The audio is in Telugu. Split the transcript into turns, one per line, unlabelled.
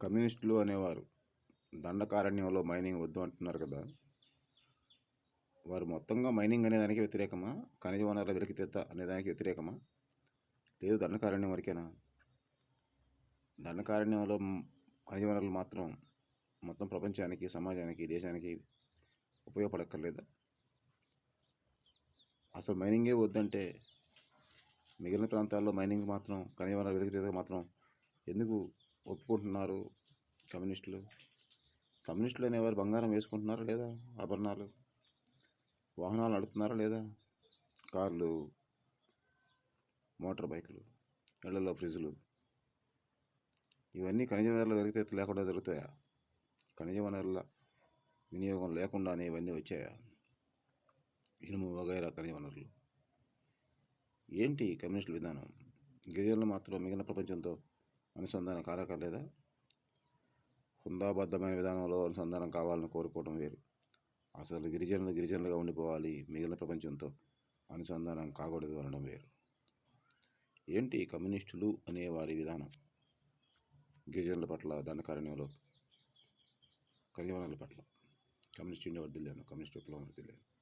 కమ్యూనిస్టులు అనేవారు. దండకారణ్యంలో మైనింగ్ వద్దు అంటున్నారు కదా. వారు మొత్తంగా మైనింగ్ అనేదానికి వ్యతిరేకమా? ఖనిజ వనరుల వెలికితీత అనేదానికి వ్యతిరేకమా? లేదు దండకారణ్యం వరకేనా? దండకారణ్యంలో ఖనిజ వనరులు మాత్రం మొత్తం ప్రపంచానికి సమాజానికి దేశానికి ఉపయోగపడక్కర్లేదా? అసలు మైనింగే వద్దంటే మిగిలిన ప్రాంతాల్లో మైనింగ్ మాత్రం ఖనిజ వనరుల వెలికితీత మాత్రం ఎందుకు ఒప్పుకుంటున్నారు కమ్యూనిస్టులు. కమ్యూనిస్టులు అనేవారు బంగారం వేసుకుంటున్నారా లేదా? ఆభరణాలు? వాహనాలు నడుపుతున్నారా లేదా? కార్లు? మోటార్ బైకులు? ఇళ్ళలో ఫ్రిడ్జ్లు ఇవన్నీ ఖనిజ వనరులు జరిగితే లేకుండా జరుగుతాయా? ఖనిజ వనరుల వినియోగం లేకుండానే ఇవన్నీ వచ్చాయా? ఇనుము వగైరా ఖనిజ వనరులు. ఏంటి కమ్యూనిస్టుల విధానం? గిరిజనులు మాత్రం మిగిలిన ప్రపంచంతో అనుసంధానం కారకలేదా హుందాబద్ధమైన విధానంలో అనుసంధానం కావాలని కోరుకోవడం వేరు. అసలు గిరిజనులు గిరిజనులుగా ఉండిపోవాలి మిగిలిన ప్రపంచంతో అనుసంధానం కాకూడదు అనడం వేరు. ఏంటి కమ్యూనిస్టులు అనే వారి విధానం? గిరిజనుల పట్ల దండకారణ్యంలో ఖనిజ పట్ల. కమ్యూనిస్ట్ ఇండియా వర్దిలేను కమ్యూనిస్ట్ విప్లవం వర్దిలేను